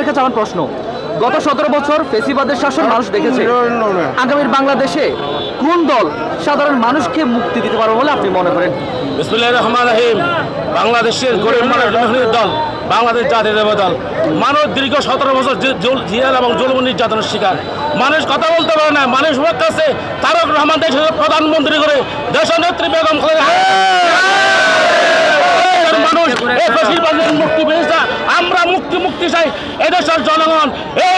ভাইয়ের কাছে আমার প্রশ্ন। গত সতেরো বছর ফেসিবাদের শাসন মানুষ দেখেছে। আগামীর বাংলাদেশে কোন দল সাধারণ মানুষকে মুক্তি দিতে পারবে বলে আপনি মনে করেন? বিসমুল্লাহ রহমান রহিম। বাংলাদেশের গরিব মানুষ জনগণের দল বাংলাদেশ জাতীয় দেব দল। মানুষ দীর্ঘ সতেরো বছর জিয়াল এবং জুলুম নির্যাতনের শিকার। মানুষ কথা বলতে পারে না মানুষ কাছে তারক রহমান দেশের প্রধানমন্ত্রী করে দেশ নেত্রী বেগম খালেদা মানুষ মুক্তি পেয়েছে আমরা মুক্তি এদেশের জনগণ এই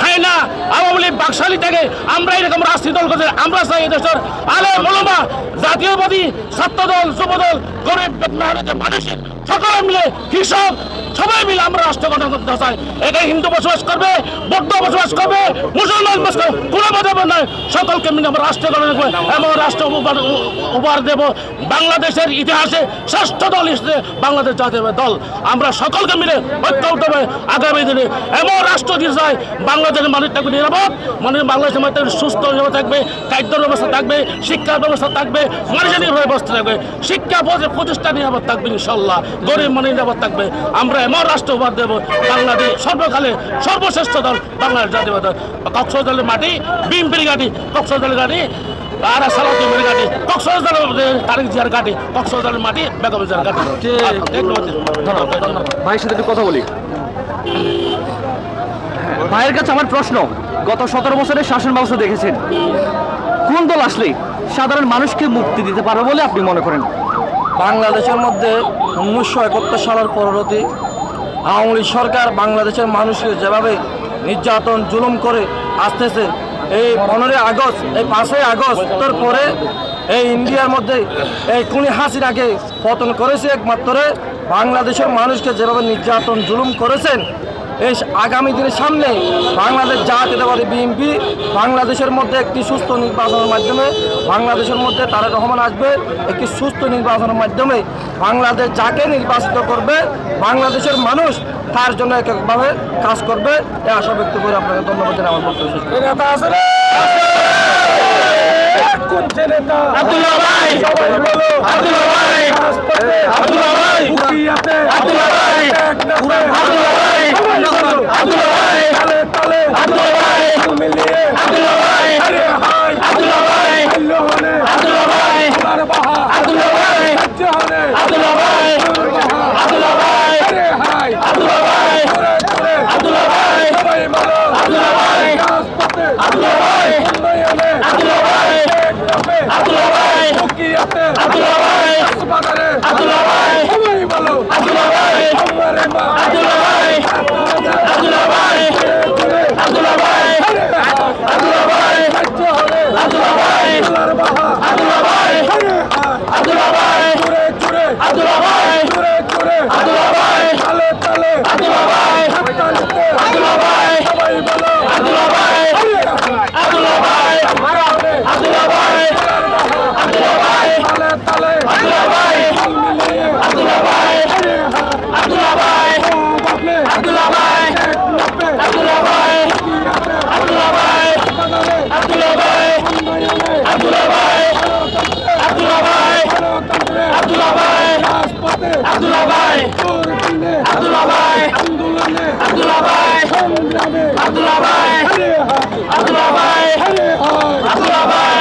হাইনা আওয়ামী লীগ বাকশালী থেকে আমরা এরকম রাজনীতি দল করছে। আমরা চাই এদেশের আলে মলমা জাতীয়বাদী ছাত্রদল, যুবদল, গরিব মানুষের সকলে মিলে কৃষক সবাই মিলে আমরা রাষ্ট্র গঠন করতে চাই। এখানে হিন্দু বসবাস করবে, বৌদ্ধ বসবাস করবে, মুসলমান বসবাস কোনো মতামত নয়। সকলকে মিলে আমরা রাষ্ট্র গঠন করব। এমন রাষ্ট্র উপহার দেব। বাংলাদেশের ইতিহাসে শ্রেষ্ঠ দল হিসেবে বাংলাদেশ জাতীয় দল। আমরা সকলকে মিলে ঐক্যবদ্ধ হবে আগামী দিনে এমন রাষ্ট্র দিতে চাই বাংলাদেশের মানুষ থাকবে নিরাপদ। মানে বাংলাদেশের থাকবে সুস্থ নিরাপদ থাকবে খাদ্য ব্যবস্থা থাকবে শিক্ষার ব্যবস্থা থাকবে মানুষের নিরাপদ ব্যবস্থা থাকবে শিক্ষা প্রতি- প্রতিষ্ঠান নিরাপদ থাকবে ইনশাল্লাহ গরিব মানে নিরাপদ থাকবে। আমরা এমন রাষ্ট্র উপহার দেবো বাংলাদেশ সর্বকালে সর্বশ্রেষ্ঠ দল বাংলাদেশ জাতীয় দল। কক্সবাজারের মাটি বিএমপির ঘাটি কক্সবাজারের গাড়ি আর সালাউদ্দিনের ঘাটি কক্সবাজারের তারিখ জিয়ার কক্সবাজারের মাটি বেগম জিয়ার ধন্যবাদ। ভাইয়ের সাথে একটু কথা বলি। ভাইয়ের কাছে আমার প্রশ্ন। গত সতেরো বছরের শাসন ব্যবস্থা দেখেছেন। কোন দল আসলে সাধারণ মানুষকে মুক্তি দিতে পারবে বলে আপনি মনে করেন? বাংলাদেশের মধ্যে উনিশশো একাত্তর সালের পরবর্তী আওয়ামী লীগ সরকার বাংলাদেশের মানুষকে যেভাবে নির্যাতন, জুলুম করে আসতেছে, এই পনেরোই আগস্ট, এই পাঁচই আগস্টের পরে এই ইন্ডিয়ার মধ্যে এই কুনি হাসিনাকে পতন করেছে একমাত্র। বাংলাদেশের মানুষকে যেভাবে নির্যাতন, জুলুম করেছেন এই আগামী দিনের সামনে বাংলাদেশ জাতীয়তাবাদী বিএনপি বাংলাদেশের মধ্যে একটি সুস্থ নির্বাচনের মাধ্যমে বাংলাদেশের মধ্যে তারেক রহমান আসবে একটি সুস্থ নির্বাচনের মাধ্যমে বাংলাদেশ যাকে নির্বাচিত করবে বাংলাদেশের মানুষ তার জন্য এককভাবে কাজ করবে এ আশা ব্যক্ত করে আপনাকে ধন্যবাদ জানাই আমার বক্তব্য শেষ করছি। আব্দুল্লাহ ভাই। আব্দুল্লাহ ভাই। আব্দুল্লাহ ভাই। আব্দুল্লাহ ভাই। আব্দুল্লাহ ভাই। আব্দুল্লাহ ভাই।